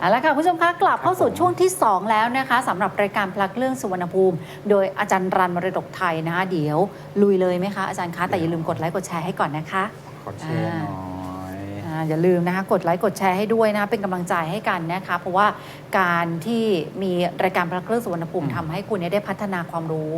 เอาละค่ะคุณผู้ชมคะกลับเข้าสู่ช่วงที่ 2 แล้วนะคะสำหรับรายการพลักเรื่องสุวรรณภูมิ โดยอาจารย์รันมรดกไทยนะคะเดี๋ยว ลุยเลยไหมคะอาจารย์คะแต่อย่าลืมกดไลค์กดแชร์ให้ก่อนนะคะขอเชียร์หน่อยอ่าอย่าลืมนะคะกดไลค์กดแชร์ให้ด้วยนะคะเป็นกำลังใจให้กันนะคะ เพราะว่าการที่มีรายการพระเครื่องสุวรรณภูมิทำให้คุณเนี่ยได้พัฒนาความรู้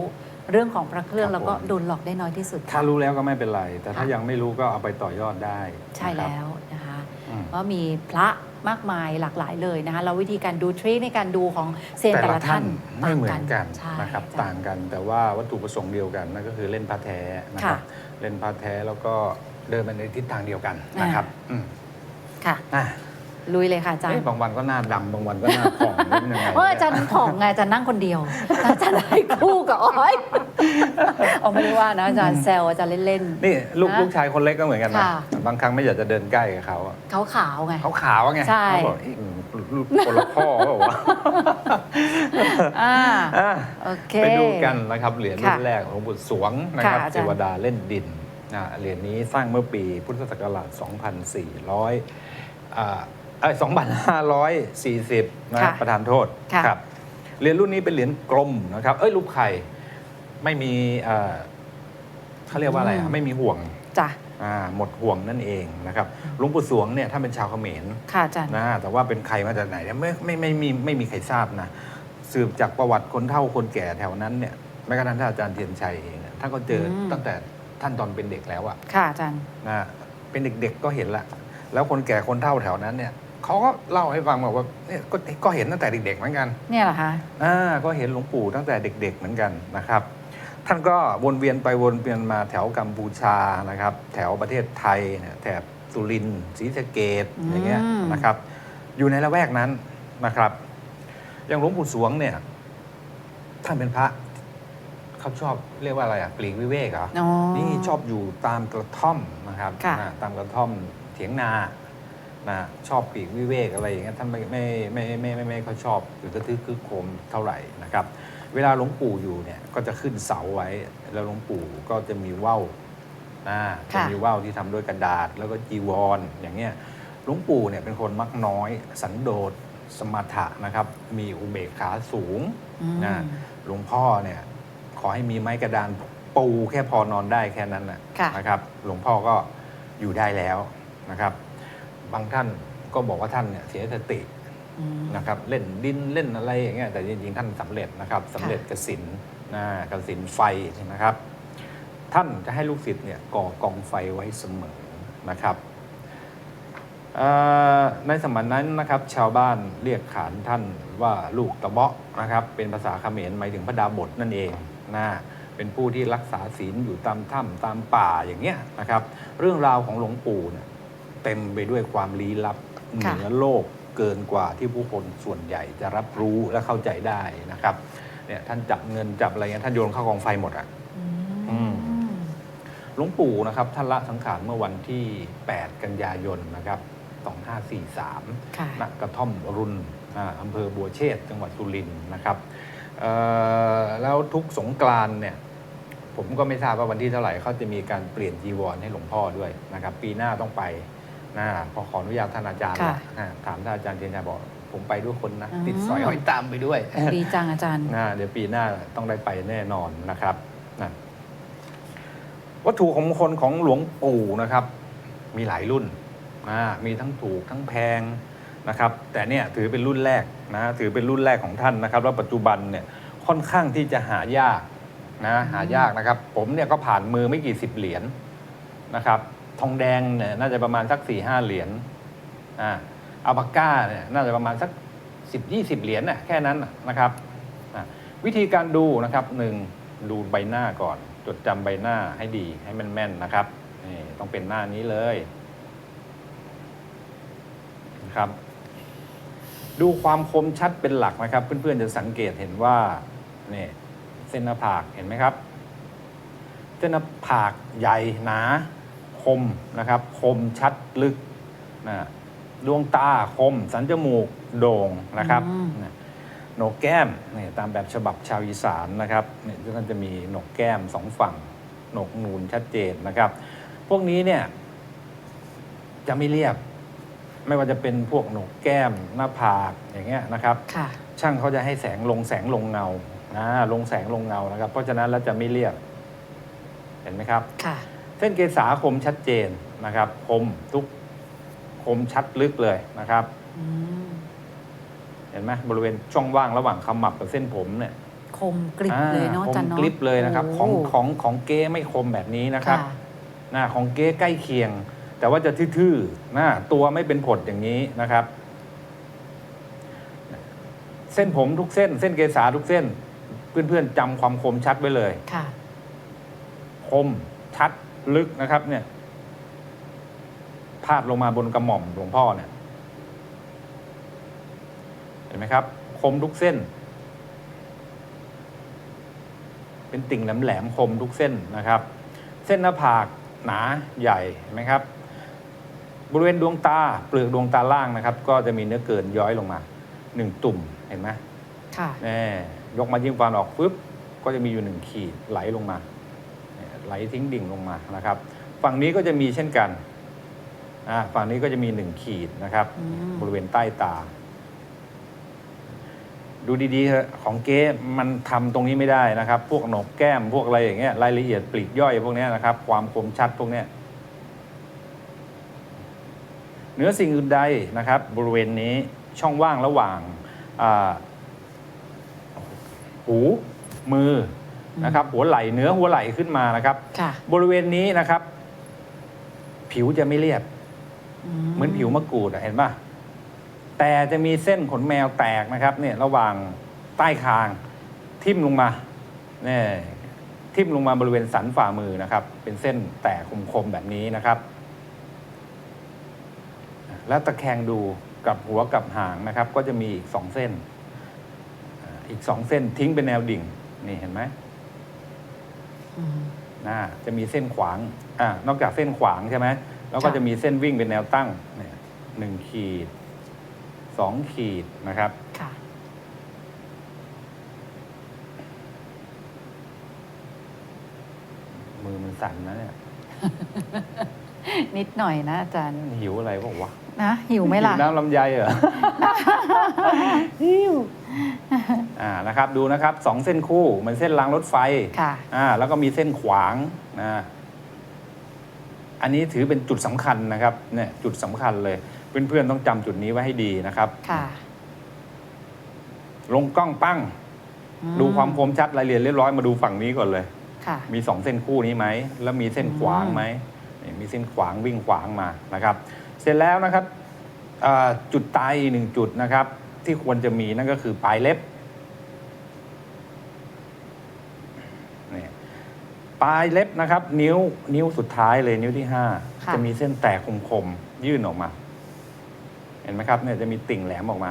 เรื่องของพระเครื่องแล้วก็โดนหลอกได้น้อยที่สุดถ้ารู้แล้วก็ไม่เป็นไร แต่ถ้าค่ะยังไม่รู้ก็เอาไปต่อ ยอดได้ใช่นะครับแล้วนะคะ อืม ว่ามีพระ มากมายหลากหลายเลยนะคะแล้ววิธีการดูทริคในการดูของเซยนแต่ละท่านไม่เหมือนกันใช่นะครับจ้ต่างกันแต่ว่าวัตถุประสงค์เดียวกันนั่นก็คือเล่นพระแท้นะครับค่ะเล่นพระแท้แล้วก็เดินไปในทิศทางเดียวกันนะครับอืมค่ะอะ ลุยเลยค่ะอาจารย์ เอ๊ะบางวันก็หน้าดำบางวันก็หน้าผ่องนี่มันยังไง เพราะอาจารย์ผ่องไงอาจารย์นั่งคนเดียว อาจารย์ได้คู่กับอ้อยเอาไม่ได้ว่านะอาจารย์แซวอาจารย์เล่น นี่ลูกนะลูกชายคนเล็กก็เหมือนกันนะ ค่ะ บางครั้งไม่อยากจะเดินใกล้กับเขาอะๆขาวๆไง เขาขาวไงใช่ เขาบอกเอ๊ะลูกคนละพ่อเปล่าวะอ่าอะโอเค ไปดูกันนะครับเหรียญรุ่นค่ะแรกของหลวงปู่สวงนะครับค่ะอาเทจารย์วดาเล่นดินนะเหรียญนี้สร้างเมื่อปีพุทธศักราช 2400อ่า เอ้ย2540นะค่ะประธานโทษค่ะ ครับเหรียญรุ่นนี้เป็นเหรียญกลมนะครับ เอ้ยรูปไข่ไม่มีเอ่อเขาเรียกว่าอะไรอะไม่มีห่วงจ้ะอ่าหมดห่วงนั่นเองนะครับหลวงปู่สวงเนี่ยถ้าเป็นชาวเขมร ค่ะอาจารย์ นะแต่ว่าเป็นใครมาจากไหนเนี่ยไม่ไม่ไม่ไมมีไม่มีใครทราบนะ สืบจากประวัติคนเฒ่าคนแก่แถวนั้นเนี่ยแม้กระทั่งท่านอาจารย์เทียนชัยเองเนี่ยท่านก็เจออม ตั้งแต่ท่านตอนเป็นเด็กแล้วอะค่ะอาจารย์ นะเป็นเด็กๆก็เห็นละ แล้วคนแก่คนเฒ่าแถวนั้นเนี่ย เขาก็เล่าให้ฟังบอกว่าเนี่ยก็ก็เห็นตั้งแต่เด็กๆเหมือนกันเนี่ยเหรอคะอ่าก็เห็นหลวงปู่ตั้งแต่เด็ก ๆ เหมือนกันนะครับ ท่านก็วนเวียนไปวนเวียนมาแถวกัมพูชานะครับ แถวประเทศไทยเนี่ยแถบสุรินทร์ศรีสะเกดอย่างเงี้ยนะครับ อยู่ในละแวกนั้นนะครับ อย่างหลวงปู่สวงเนี่ย ท่านเป็นพระเขาชอบเรียกว่าอะไรอะปลีกวิเวกเหรออ๋อนี่ชอบอยู่ตามกระท่อมนะครับค่ะนะตามกระท่อมเถียงนา นะชอบปลีกวิเวกอะไรอย่างเงี้ยท่านไม่ไม่ไม่ไม่ไม่ไม่ไม่เขาชอบหรือกระทึกคึกโครมเท่าไหร่นะครับ เวลาหลวงปู่อยู่เนี่ยก็จะขึ้นเสาไว้ แล้วหลวงปู่ก็จะมีว่าวนะจะค่ะมีว่าวที่ทำด้วยกระดาษ แล้วก็จีวรอย่างเงี้ยหลวงปู่เนี่ยเป็นคนมักน้อย สันโดษสมถะนะครับ มีอุเบกขาสูงอืมนะหลวงพ่อเนี่ยขอให้มีไม้กระดานปูแค่พอนอนได้แค่นั้นนะค่ะนะครับ หลวงพ่อก็อยู่ได้แล้วนะครับ บางท่านก็บอกว่าท่านเนี่ยเสียสติอืมนะครับเล่นดินเล่นอะไรอย่างเงี้ยแต่จริงๆท่านสำเร็จนะครับสำเร็จกสินนะกสินไฟนะครับ ท่านจะให้ลูกศิษย์เนี่ยก่อกองไฟไว้เสมอนะครับเอ่อในสมัยนั้นนะครับชาวบ้านเรียกขานท่านว่าลูกตะเบาะนะครับเป็นภาษาเขมรหมายถึงพระดาบทนั่นเองนะเป็นผู้ที่รักษาศีลอยู่ตามถ้ำตามป่าอย่างเงี้ยนะครับ เรื่องราวของหลวงปู่เนี่ย เต็มไปด้วยความลี้ลับเหค่ะนือโลกเกินกว่าที่ผู้คนส่วนใหญ่จะรับรู้และเข้าใจได้นะครับเนี่ยท่านจับเงินจับอะไรเงี้ยท่านโยนเข้ากองไฟหมดอะอืมหลวงปู่นะครับท่านละสังขารเมื่อวันที่ 8 กันยายนนะครับ2543ค่ะณกระท่อมรุนอ่าอำเภอบัวเชษจังหวัดสุรินทร์นะครับเอ่อแล้วทุกสงกรานต์เนี่ยผมก็ไม่ทราบว่าวันที่เท่าไหร่เขาจะมีการเปลี่ยนจีวรให้หลวงพ่อด้วยนะครับ ปีหน้าต้องไป นะพอขออนุญาตท่านอาจารย์ค่ะละอ่าถามท่านอาจารย์เทียนชัยบอก ผมไปด้วยคนนะอืมติดสอยห้อยตามไปด้วย ดีจังอาจารย์ นะเดี๋ยวปีหน้าต้องได้ไปแน่นอนนะครับนะวัตถุของมงคลของหลวงปู่นะครับ มีหลายรุ่นนะมีทั้งถูกทั้งแพงนะครับ แต่เนี่ยถือเป็นรุ่นแรกนะถือเป็นรุ่นแรกของท่านนะครับ แล้วปัจจุบันเนี่ยค่อนข้างที่จะหายากนะหายากนะครับ ผมเนี่ยก็ผ่านมือไม่กี่สิบเหรียญนะครับ ทองแดงเนี่ยน่าจะประมาณสักสี่ห้าเหรียญอ่าอัลปาก้าเนี่ยน่าจะประมาณสักสิบยี่สิบเหรียญน่ะแค่นั้นนะครับอะวิธีการดูนะครับหนึ่งดูใบหน้าก่อน จดจำใบหน้าให้ดีให้แม่นๆนะครับนี่ต้องเป็นหน้านี้เลยนะครับ ดูความคมชัดเป็นหลักนะครับ เพื่อนๆจะสังเกตเห็นว่านี่เส้นหน้าผากเห็นไหมครับ เส้นหน้าผากใหญ่หนา คมนะครับ คมชัดลึกนะดวงตาคม สันจมูกโด่งนะครับอืมนะโหนกแก้มนี่ตามแบบฉบับชาวอีสานนะครับนี่ท่านจะมีโหนกแก้มสองฝั่งโหนกนูนชัดเจนนะครับ พวกนี้เนี่ยจะไม่เรียบ ไม่ว่าจะเป็นพวกโหนกแก้มหน้าผากอย่างเงี้ยนะครับค่ะช่างเขาจะให้แสงลงแสงลงเงานะลงแสงลงเงานะครับ เพราะฉะนั้นแล้วจะไม่เรียบ เห็นไหมครับค่ะ เส้นเกษาคมชัดเจนนะครับ คมทุกคมชัดลึกเลยนะครับ อืมเห็นไหมบริเวณช่องว่างระหว่างขมับกับเส้นผมเนี่ยคมกริบเลยเนาะอ่อาจันเนาะคมกริบเลยนะครับโของของของเก้ไม่คมแบบนี้นะครับค่ะหน้าของเก้ใกล้เคียง แต่ว่าจะทื่อๆหน้าตัวไม่เป็นผดอย่างนี้นะครับ เส้นผมทุกเส้น เส้นเกษาทุกเส้น เพื่อนๆจำความคมชัดไว้เลย ค่ะ คมชัด ลึกนะครับเนี่ยพาดลงมาบนกระหม่อมหลวงพ่อเนี่ย เห็นไหมครับ คมทุกเส้น เป็นติ่งแหลมๆคมทุกเส้นนะครับ เส้นหน้าผากหนาใหญ่เห็นไหมครับ บริเวณดวงตาเปลือกดวงตาล่างนะครับ ก็จะมีเนื้อเกินย้อยลงมาหนึ่งตุ่มเห็นไหมค่ะแน่ยกมายิ้มฟันออกปุ๊บก็จะมีอยู่หนึ่งขีดไหลลงมาเนี่ย ไหลทิ้งดิ่งลงมานะครับ ฝั่งนี้ก็จะมีเช่นกันอ่าฝั่งนี้ก็จะมีหนึ่งขีดนะครับอืมบริเวณใต้ตา ดูดีๆเถอะของเก๊มันทำตรงนี้ไม่ได้นะครับ พวกโหนกแก้มพวกอะไรอย่างเงี้ยรายละเอียดปลีกย่อยพวกเนี้ยนะครับ ความคมชัดพวกเนี้ยเหนือสิ่งอื่นใดนะครับ บริเวณนี้ช่องว่างระหว่างอ่าหูมือ นะครับ หัวไหล่เหนือหัวไหล่ขึ้นมานะครับค่ะบริเวณนี้นะครับ ผิวจะไม่เรียบ เหมือนผิวมะกรูดอะเห็นป่ะแต่จะมีเส้นขนแมวแตกนะครับ เนี่ยระหว่างใต้คางทิ่มลงมาเนี่ยทิ่มลงมาบริเวณสันฝ่ามือนะครับ เป็นเส้นแตกคมๆแบบนี้นะครับ แล้วตะแคงดูกับหัวกับหางนะครับ ก็จะมีอีกสองเส้นอ่าอีกสองเส้นทิ้งเป็นแนวดิ่ง นี่เห็นไหมอืม นะจะมีเส้นขวางอ่านอกจากเส้นขวางใช่ไหมแล้วก็ค่ะจะมีเส้นวิ่งเป็นแนวตั้งเนี่ยหนึ่งขีดสองขีดนะครับค่ะมือมันสั่นนะเนี่ยนิดหน่อยนะอาจารย์ หิวอะไรบอกวะ นะหิวไหมล่ะหิวน้ำลำไยเหรอ หิวอ่านะครับดูนะครับสองเส้นคู่เหมันเส้นรางรถไฟค่ะอ่าแล้วก็มีเส้นขวางนะอันนี้ถือเป็นจุดสำคัญนะครับเนี่ยจุดสำคัญเลย เพื่อนๆต้องจำจุดนี้ไว้ให้ดีนะครับ ค่ะลงกล้องปั้ง อืดูความคมชัดรายละเอียดเรียบร้อยมาดูฝั่งนี้ก่อนเลย ค่ะ มีสองเส้นคู่นี้ไหม แล้วมีเส้นขวางไหมนี่มีเส้นขวางวิ่งขวางมานะครับ เสร็จแล้วนะครับอ่าจุดตายอีกหนึ่งจุดนะครับ ที่ควรจะมีนั่นก็คือปลายเล็บนี่ปลายเล็บนะครับ นิ้วนิ้วสุดท้ายเลยนิ้วที่ห้าค่ะจะมีเส้นแตกคมๆยื่นออกมา เห็นไหมครับเนี่ยจะมีติ่งแหลมออกมา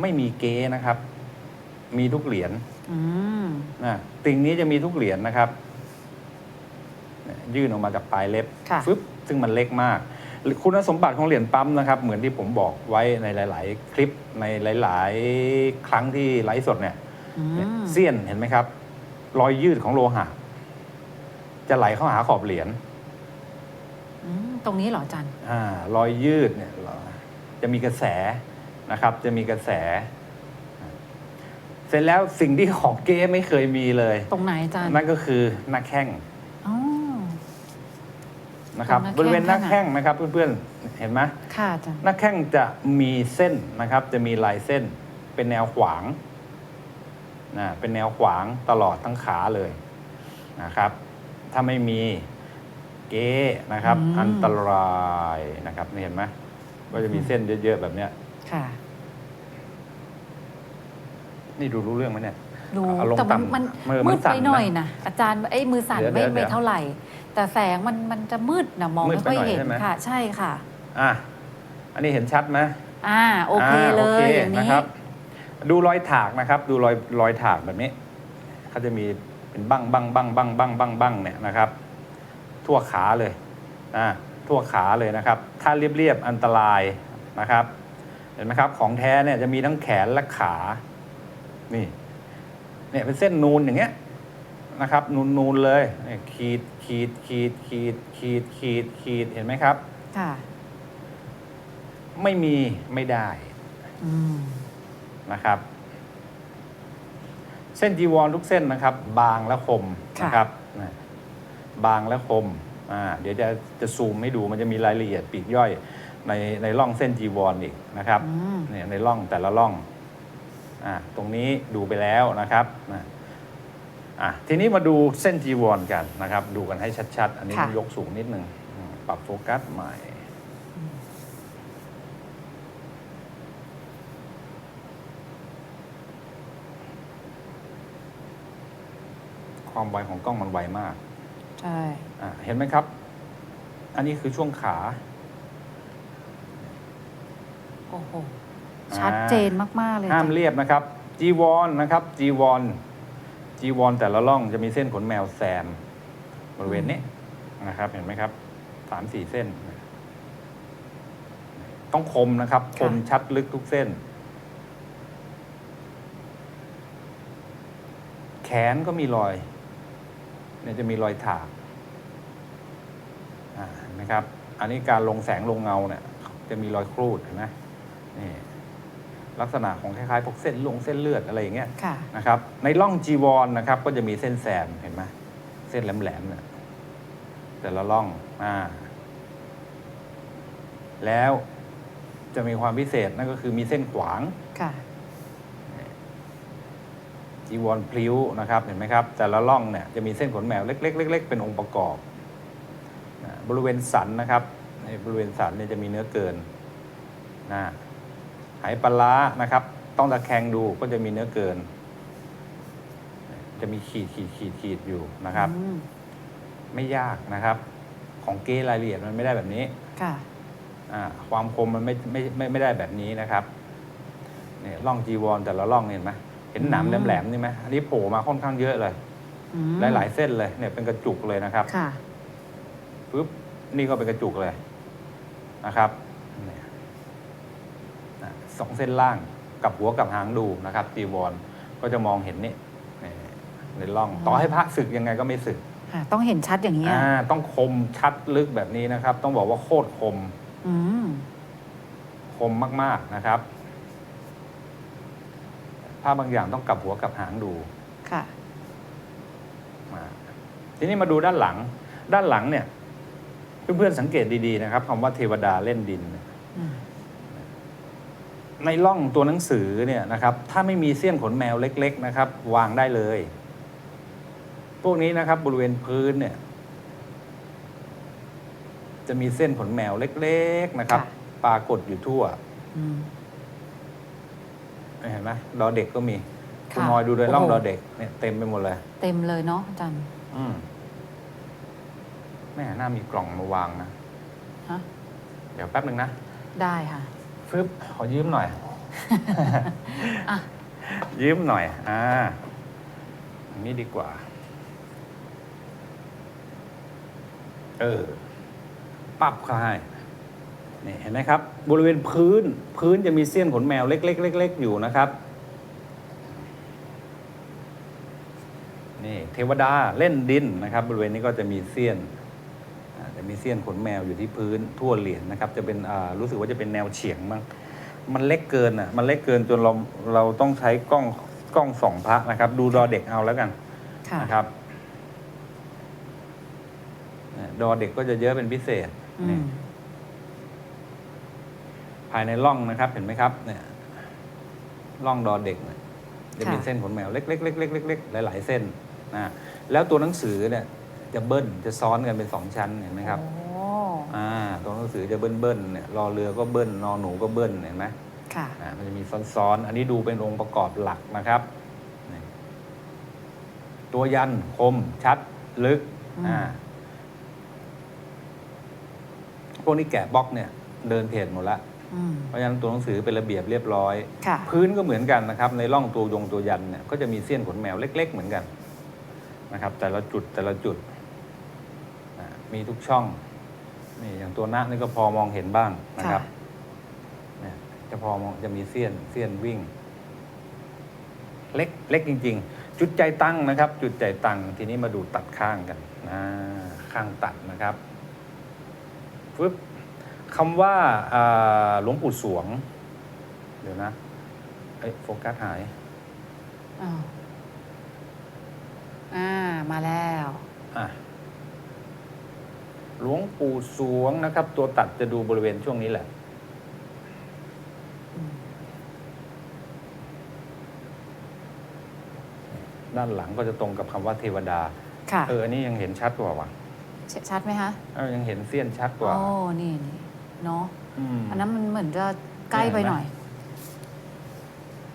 ไม่มีเก้นะครับ มีทุกเหรียญอืมนะติ่งนี้จะมีทุกเหรียญนะครับเนี่ยยื่นออกมาจากปลายเล็บค่ะฟึบซึ่งมันเล็กมาก คุณสมบัติของเหรียญปั๊มนะครับเหมือนที่ผมบอกไว้ในหลาย ๆ คลิปในหลาย ๆ ครั้งที่ไลฟ์สดเนี่ยอืเนี่ยมเสี้ยนเห็นไหมครับ รอยยืดของโลหะ จะไหลเข้าหาขอบเหรียญอืมตรงนี้เหรออาจารย์อารอยยืดเนี่ยจะมีกระแสนะครับ จะมีกระแส เสร็จแล้วสิ่งที่ของเก้ไม่เคยมีเลย ตรงไหนอาจารย์นั่นก็คือหน้าแข้งอ๋อ นะครับตรงหน้าบริเวณหน้าแข้แข้งงอะนะครับเพื่อนๆเห็นไหมค่ะอาจารย์หน้าแข้งจะมีเส้นนะครับ จะมีลายเส้น เป็นแนวขวางนะเป็นแนวขวางตลอดทั้งขาเลยนะครับ ถ้าไม่มีเก๊นะครับ อืม อันตรายนะครับนี่เห็นไหมก็จะมีเส้นเยอะๆแบบเนี้ย ค่ะ นี่ดูรู้เรื่องไหมเนี่ยดูเอาลงแต่มันต่ำมันมือมันมืดสั่ไปนนะหน่อยนะ อาจารย์ไอ้ยมือสั่นเดี๋ยวไม่เดี๋ยว ไม่เดี๋ยวเท่าไหร่ แต่แสงมันมันจะมืดนะมองมืดไม่ค่อยไปหน่อยเห็นใช่ไหม ค่ะ ใช่ค่ะ อะอันนี้เห็นชัดไหมอ่าโอเคาเลโอยอย่างนี้นะครับ ดูรอยถากนะครับ ดูรอยรอยถากแบบนี้เขาจะมีเป็นบั้งบั้งบั้งบั้งบั้งบั้งบั้งเนี่ยนะครับ ทั่วขาเลยอ่าทั่วขาเลยนะครับ ถ้าเรียบๆอันตรายนะครับ เห็นไหมครับ ของแท้เนี่ยจะมีทั้งแขนและขา นี่ เนี่ยเป็นเส้นนูนอย่างเงี้ย นะครับนูนนูนๆเลยเนี่ยขีดขีดขีดขีดขีดขีดขีดเห็นไหมครับ ค่ะไม่มีไม่ได้อืมนะครับ เส้นจีวรทุกเส้นนะครับ บางและคมค่ะนะครับนะบางและคมอ่าเดี๋ยวจะจะซูมให้ดูมันจะมีรายละเอียดปลีกย่อยในในร่องเส้นจีวรอีกนะครับอืมเนี่ยในร่องแต่ละร่องอ่าตรงนี้ดูไปแล้วนะครับนะ อะทีนี้มาดูเส้นจีวรกันนะครับ ดูกันให้ชัด ๆ อันนี้ค่ะ ยกสูงนิดนึงอืมปรับโฟกัสใหม่ ความไวของกล้องมันไวมาก ใช่ อะเห็นไหมครับ อันนี้คือช่วงขา โอ้โหอ่าชัดเจนมาก ๆ เลยห้ามจ้ะ เรียบนะครับ จีวรนะครับ จีวร จีวรแต่ละร่องจะมีเส้นขนแมวแซมบริเวณนี้นะครับ เห็นไหมครับสามสี่เส้น ต้องคมนะครับ คมชัดลึกทุกเส้น แขนก็มีรอยเนี่ยจะมีรอยถากอ่าเห็นไหมครับ อันนี้การลงแสงลงเงาเนี่ย จะมีรอยครูดเห็นไหมนี่ ลักษณะของคล้ายๆพวกเส้นลงเส้นเลือดอะไรอย่างเงี้ยค่ะ นะครับในร่องจีวรนะครับก็จะมีเส้นแซมเห็นไหมเส้นแหลมๆเนี่ยแต่ละร่องอ่าแล้วจะมีความพิเศษนั่นก็คือมีเส้นขวาง ค่ะ จีวรพลิ้วนะครับเห็นไหมครับ แต่ละร่องเนี่ยจะมีเส้นขนแมวเล็กๆเล็กๆเป็นองค์ประกอบนะบริเวณสันนะครับในบริเวณสันเนี่ยจะมีเนื้อเกินนะ หายปลาร้านะครับ ต้องตะแคงดูก็จะมีเนื้อเกิน จะมีขีดขีดขีดขีดอยู่นะครับ อืมไม่ยากนะครับ ของเก้รายละเอียดมันไม่ได้แบบนี้ค่ะ อ่าความคมมันไม่ไม่ไม่ไม่ได้แบบนี้นะครับเนี่ยร่องจีวรแต่ละร่องเห็นไหมเห็นหนามอืม แหลมๆนี่ไหมอันนี้โผล่มาค่อนข้างเยอะเลย อืมหลายๆเส้นเลยเนี่ยเป็นกระจุกเลยนะครับ ค่ะ ปุ๊บนี่ก็เป็นกระจุกเลยนะครับเนี่ย นะสองเส้นล่างกับหัวกับหางดูนะครับจีวรก็จะมองเห็นนี่นี่ในร่องอ๋อต่อให้พระศึกยังไงก็ไม่ศึกค่ะต้องเห็นชัดอย่างนี้ยอ่าต้องคมชัดลึกแบบนี้นะครับ ต้องบอกว่าโคตรคมอืมคมมาก ๆนะครับภาพบางอย่างต้องกลับหัวกลับหางดูค่ะอ่าทีนี้มาดูด้านหลัง ด้านหลังเนี่ย เพื่อนๆสังเกตดีๆนะครับคำว่าเทวดาเล่นดินเนี่ยอืม ในร่องตัวหนังสือเนี่ยนะครับ ถ้าไม่มีเสี้ยนขนแมวเล็ก ๆ นะครับ วางได้เลย พวกนี้นะครับ บริเวณพื้นเนี่ย จะมีเส้นขนแมวเล็ก ๆ นะครับปรากฏอยู่ทั่ว อืม เห็นไหมดอเด็กก็มี คุณค่ะนอยดูโดยร่องโอ้โห ดอเด็กเนี่ยเต็มไปหมดเลย เต็มเลยเนาะอาจารย์อืมแม่น่ามีกล่องมาวางนะ ฮะเดี๋ยวแป๊บหนึ่งนะ ได้ค่ะ ฟึบขอยืมหน่อย อะ ยืมหน่อย อ่าอันนี้ดีกว่า เออปับเข้าให้นี่เห็นไหมครับ บริเวณพื้น พื้นจะมีเสี้ยนขนแมวเล็กๆเล็กๆอยู่นะครับ นี่เทวดาเล่นดินนะครับ บริเวณนี้ก็จะมีเสี้ยนอ่าจะ มีเสี้ยนขนแมวอยู่ที่พื้นทั่วเหรียญนะครับ จะเป็นอ่ารู้สึกว่าจะเป็นแนวเฉียงมั้งมันเล็กเกินอะมันเล็กเกินจนเราเราต้องใช้กล้องกล้องส่องพระนะครับ ดูดอเด็กเอาแล้วกันค่ะนะครับเนี่ยดอเด็กก็จะเยอะเป็นพิเศษอืนี่มภายในร่องนะครับ เห็นไหมครับ เนี่ยร่องดอเด็กเนี่ยจะมีค่ะเส้นขนแมวเล็กๆเล็กๆเล็กๆหลาย ๆ เส้นนะแล้วตัวหนังสือเนี่ย จะเบิ้ลจะซ้อนกันเป็นสองชั้นเห็นไหมครับโอ้อ่าตัวหนังสือจะเบิ้ลเบิ้ลๆเนี่ยรอเรือก็เบิ้ลนอหนูก็เบิ้ลเห็นไหมค่ะ อ่ามันจะมีซ้อนๆอันนี้ดูเป็นองค์ประกอบหลักนะครับนี่ตัวยันคมชัดลึกอืม อ่าพวกนี้แกะบล็อกเนี่ยเดินเพจหมดละอืมเพราะฉะนั้นตัวหนังสือเป็นระเบียบเรียบร้อย ค่ะ พื้นก็เหมือนกันนะครับ ในร่องตัวยงตัวยันเนี่ยก็จะมีเสี้ยนขนแมวเล็ก ๆ เหมือนกันนะครับ แต่ละจุดแต่ละจุดอ่า มีทุกช่องนี่อย่างตัวหน้านี่ก็พอมองเห็นบ้างนะครับเนี่ยจะพอมองจะมีเสี้ยนเสี้ยนวิ่ง เล็กเล็กจริง ๆ จุดใจตั้งนะครับ จุดใจตั้งทีนี้มาดูตัดข้างกันนะข้างตัดนะครับฟึบคำว่าอ่าหลวงปู่สวง เดี๋ยวนะเอ้ยโฟกัสหายอ้าวอ่ามาแล้ว อะ หลวงปู่สวงนะครับ ตัวตัดจะดูบริเวณช่วงนี้แหละ ด้านหลังก็จะตรงกับคำว่าเทวดา ค่ะ เอออันนี้ยังเห็นชัดกว่าว่ะชชัดไหมคะเออยังเห็นเสี้ยนชัดกว่า โอ้นี่นี่เนาะมอันนั้นมันเหมือนจะใกล้ไปหน่อย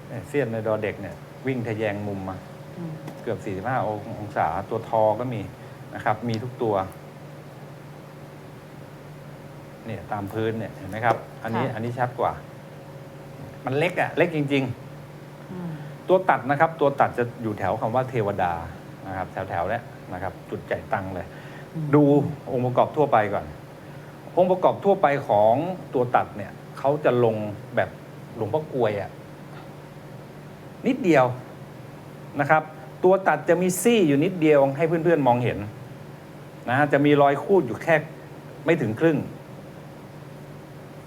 เนี่ยเสี้ยนในดอเด็กเนี่ย วิ่งทะแยงมุมมาอืมเกือบ 45 องศาตัวทอก็มีนะครับ มีทุกตัว เนี่ยตามพื้นเนี่ยเห็นไหมครับ อันนี้อันนี้ชัดกว่า มันเล็กอะเล็กจริง อืมๆ ตัวตัดนะครับ ตัวตัดจะอยู่แถวคำว่าเทวดานะครับ แถวๆเนี้ยนะครับ จุดใจายตังเลยอืมดูองค์ประกอบทั่วไปก่อน องค์ประกอบทั่วไปของตัวตัดเนี่ยเขาจะลงแบบหลวงพ่อกลวยอะนิดเดียวนะครับ ตัวตัดจะมีซี่อยู่นิดเดียวให้เพื่อนๆมองเห็นนะฮะจะมีรอยคูดอยู่แค่ไม่ถึงครึ่ง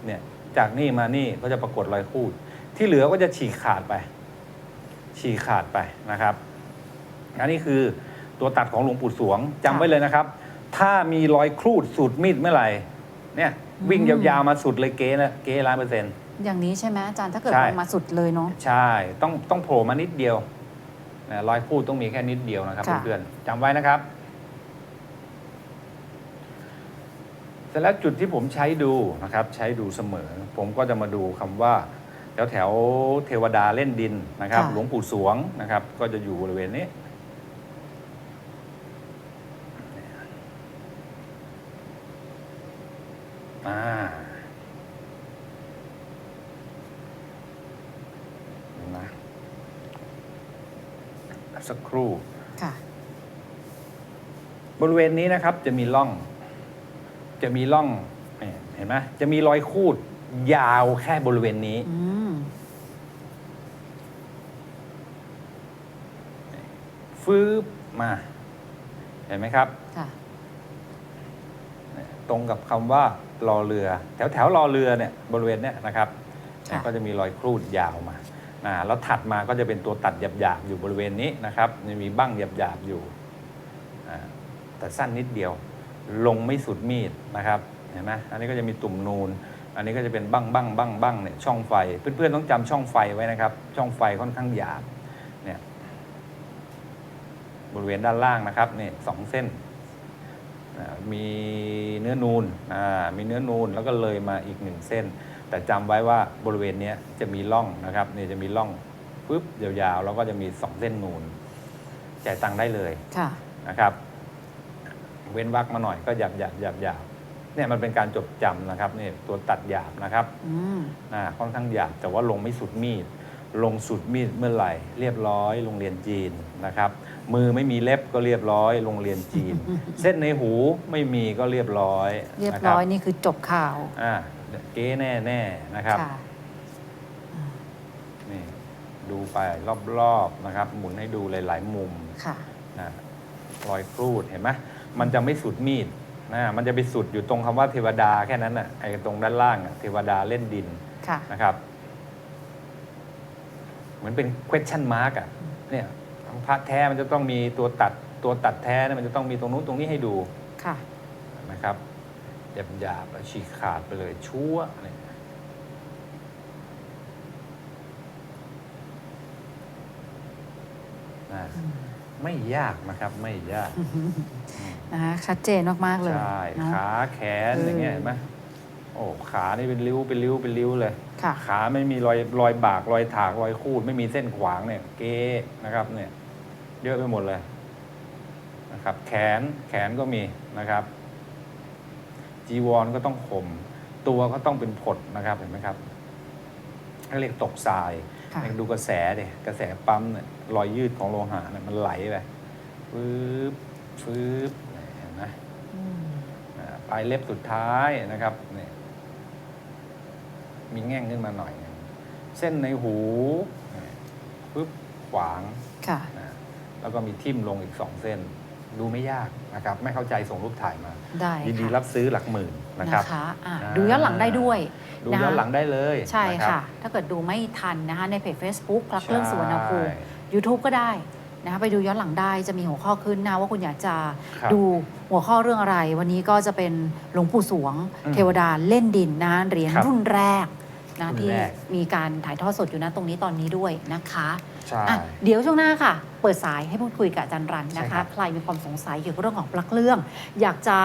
เนี่ยจากนี่มานี่ก็จะปรากฏรอยคูด ที่เหลือก็จะฉีกขาดไป ฉีกขาดไปนะครับอันนี้คือตัวตัดของหลวงปู่สวงจำไว้เลยนะครับ ถ้ามีรอยครูดสูดมีดเมื่อไหร่เนี่ยวิ่งยาวๆมาสุดเลยเก๊นะเก๊ล้านเปอร์เซ็นต์อย่างนี้ใช่ไหมอาจารย์ถ้าเกิดใช่ลงมาสุดเลยเนาะใช่ต้องต้องโผล่มานิดเดียวนะรอยครูดต้องมีแค่นิดเดียวนะครับค่ะเพื่อนๆจำไว้นะครับ เสร็จแล้วจุดที่ผมใช้ดูนะครับใช้ดูเสมอ ผมก็จะมาดูคำว่าแถวแถวๆเทวดาเล่นดินนะครับ หลวงปู่สวงนะครับ ก็จะอยู่บริเวณนี้อ่าเห็นไหมสักครู่ค่ะบริเวณนี้นะครับจะมีร่อง จะมีร่องนี่เห็นไหมจะมีรอยคูดยาวแค่บริเวณนี้ อืมฟืบมา เห็นไหมครับ ค่ะ ตรงกับคำว่ารอเรือ แถวแถวรอเรือเนี่ยบริเวณเนี้ยนะครับค่ะ ก็จะมีรอยครูดยาวมาอ่าแล้วถัดมาก็จะเป็นตัวตัดหยาบๆอยู่บริเวณนี้นะครับจะมีบั้งหยาบๆอยู่อ่าแต่สั้นนิดเดียว ลงไม่สุดมีดนะครับเห็นไหมอันนี้ก็จะมีตุ่มนูน อันนี้ก็จะเป็นบั้งบั้งบั้งบั้งเนี่ยช่องไฟ เพื่อนๆต้องจำช่องไฟไว้นะครับ ช่องไฟค่อนข้างหยาบเนี่ยบริเวณด้านล่างนะครับเนี่ยสองเส้นอ่ามีเนื้อนูนอ่ามีเนื้อนูนแล้วก็เลยมาอีกหนึ่งเส้น แต่จำไว้ว่าบริเวณเนี้ยจะมีร่องนะครับนี่จะมีร่องปุ๊บยาวๆแล้วก็จะมีสองเส้นนูนจ่ายตังค์ได้เลยค่ะนะครับ เว้นวักมาหน่อยก็หยาบหยาบหยาบหยาบเนี่ยมันเป็นการจดจำนะครับนี่ตัวตัดหยาบนะครับอืมอ่าค่อนข้างหยาบแต่ว่าลงไม่สุดมีด ลงสุดมีดเมื่อไหร่ เรียบร้อยโรงเรียนจีนนะครับ มือไม่มีเล็บก็เรียบร้อยโรงเรียนจีน เส้นในหูไม่มีก็เรียบร้อยเรียบนะคร้อยนี่คือจบข่าวอ่าเก๊แน่แน่ๆนะครับค่ะนี่ดูไปรอบๆนะครับ หมุนให้ดูหลาย ๆ มุม ค่ะนะรอยครูดเห็นไหม มันจะไม่สุดมีดนะมันจะไปสุดอยู่ตรงคำว่าเทวดาแค่นั้นน่ะไอ้ตรงด้านล่างอะเทวดาเล่นดินค่ะนะครับ เหมือนเป็น question mark อะเนี่ยพระแท้มันจะต้องมีตัวตัดตัวตัดแท้เนี่ยมันจะต้องมีตรงนู้นตรงนี้ให้ดูค่ะนะครับหยาบหยาบๆฉีกขาดไปเลยชั่วเนี่ยอ่า ไม่ยากนะครับไม่ยากนะคะชัดเจนมากๆเลยใช่เนาะขาแขนเออออย่างเงี้ยเห็นไหมโอ้ขานี่เป็นริ้วเป็นริ้วเป็นริ้วเลย ค่ะ ขาไม่มีรอยรอยบากรอยถากรอยคูด ไม่มีเส้นขวางเนี่ย เก๊นะครับ เนี่ย เยอะไปหมดเลยนะครับ แขนแขนก็มีนะครับ จีวรก็ต้องข่มตัวก็ต้องเป็นผดนะครับเห็นไหมครับเขาเรียกตกทราย ค่ะดูกระแสเดยกระแสปั๊มเนี่ย รอยยืดของโลหะเนี่ยมันไหลไปฟืบฟืบเนี่ยเห็นไหมอืมอ่าปลายเล็บสุดท้ายนะครับเนี่ยมีแง่งขึ้นมาหน่อยหนึ่งเส้นในหูเนี่ยปึ๊บขวางค่ะนะแล้วก็มีทิ่มลงอีกสองเส้น ดูไม่ยากนะครับ ไม่เข้าใจส่งรูปถ่ายมาได้ยินดีค่ะรับซื้อหลักหมื่นนะครับนะคะอะอ่าดูย้อนหลังได้ด้วย ดูนะคะย้อนหลังได้เลย ใช่นรับค่ะ ถ้าเกิดดูไม่ทันนะคะในเพจ Facebook พระเครื่องสุวรรณภูมิใช่ YouTube ก็ได้นะคะไปดูย้อนหลังได้จะมีหัวข้อขึ้นนะว่าคุณอยากจะครับดูหัวข้อเรื่องอะไร วันนี้ก็จะเป็นหลวงปู่สวง อืมเทวดาเล่นดินนะเหรียญครับรุ่นแรกนะรุ่นที่แรก มีการถ่ายทอดสดอยู่นะตรงนี้ตอนนี้ด้วยนะคะใช่ อะเดี๋ยวช่วงหน้าค่ะ เปิดสายให้พูดคุยกับอาจารย์รันนะใช่ครัคะ บ ใครมีความสงสัยเกี่ยวกับเรื่องของปลั๊กเครื่อง อยากจะ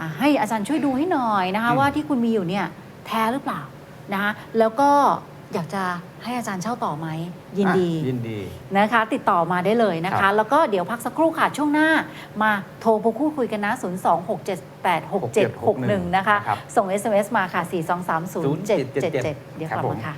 อะให้อาจารย์ช่วยดูให้หน่อยนะคะอืมว่าที่คุณมีอยู่เนี่ยแท้หรือเปล่านะคะแล้วก็อยากจะ ให้อาจารย์เช่าต่อไหมยินดีอะยินดี นะคะ ติดต่อมาได้เลยนะครัคะ บ แล้วก็เดี๋ยวพักสักครู่ค่ะช่วงหน้า มาโทรพูดคุยกันนะ 026786761 นะคะ ครับส่ง SMS มาค่ะ 4230777 เดี๋ยวกลับมาค่ะ